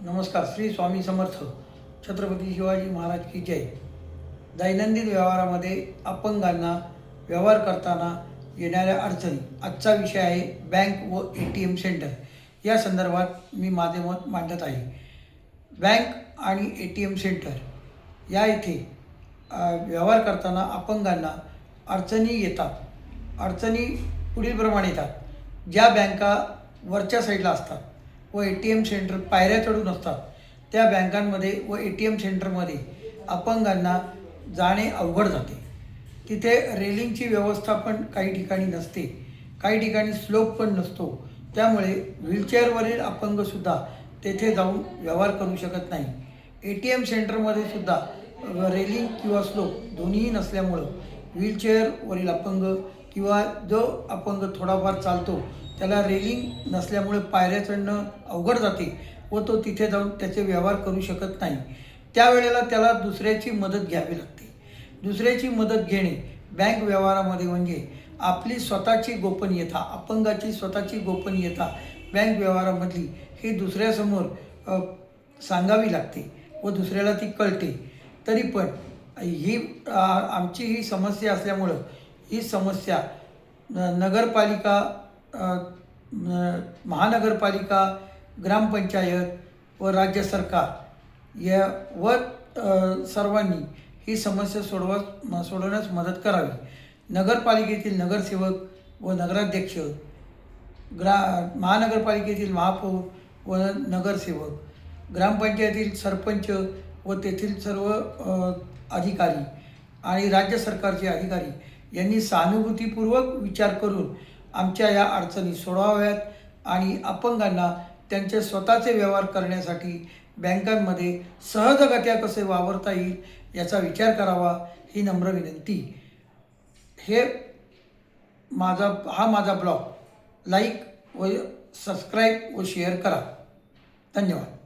नमस्कार श्री स्वामी समर्थ छत्रपती शिवाजी महाराज की जय. दैनंदिन व्यवहारामध्ये अपंगांना व्यवहार करताना येणाऱ्या अडचणी. आजचा विषय आहे बँक व ए टी एम सेंटर. या संदर्भात मी माझे मत मांडत आहे. बँक आणि ए टी एम सेंटर या इथे व्यवहार करताना अपंगांना अडचणी येतात. अडचणी पुढीलप्रमाणे येतात. ज्या बँका वरच्या साईडला असतात. व ए टी एम सेंटर पायऱ्या चढून असतात. त्या बँकांमध्ये व ए टी एम सेंटरमध्ये अपंगांना जाणे अवघड जाते. तिथे रेलिंगची व्यवस्था पण काही ठिकाणी नसते. काही ठिकाणी स्लोप पण नसतो. त्यामुळे व्हीलचेअरवरील अपंगसुद्धा तेथे जाऊन व्यवहार करू शकत नाही. ए टी एम सेंटरमध्ये सुद्धा रेलिंग किंवा स्लोप दोन्हीही नसल्यामुळं व्हीलचेअरवरील अपंग किंवा जो अपंग थोडाफार चालतो त्याला रेलिंग नसल्यामुळे पायऱ्या चढणं अवघड जाते व तो तिथे जाऊन त्याचे व्यवहार करू शकत नाही. त्यावेळेला त्याला दुसऱ्याची मदत घ्यावी लागते. दुसऱ्याची मदत घेणे बँक व्यवहारामध्ये म्हणजे आपली स्वतःची गोपनीयता अपंगाची स्वतःची गोपनीयता बँक व्यवहारामधली ही दुसऱ्यासमोर सांगावी लागते व दुसऱ्याला ती कळते. तरी पण ही आमची ही समस्या असल्यामुळं ही समस्या न नगरपालिका महानगरपालिका ग्रामपंचायत व राज्य सरकार या व सर्वांनी ही समस्या सोडवा सोडवण्यास मदत करावी. नगरपालिकेतील नगरसेवक व नगराध्यक्ष ग्रा महानगरपालिकेतील महापौर व नगरसेवक ग्रामपंचायतील सरपंच व तेथील सर्व अधिकारी आणि राज्य सरकारचे अधिकारी यांनी सहानुभूतीपूर्वक विचार करून आमच्या या अडचणी सोडवाव्यात आणि अपंगांना त्यांचे स्वतःचे व्यवहार करण्यासाठी बँकांमध्ये सहजगत्या कसे वावरता येईल याचा विचार करावा ही नम्र विनंती. हे माझा हा माझा ब्लॉग. लाईक व सबस्क्राईब व शेअर करा. धन्यवाद.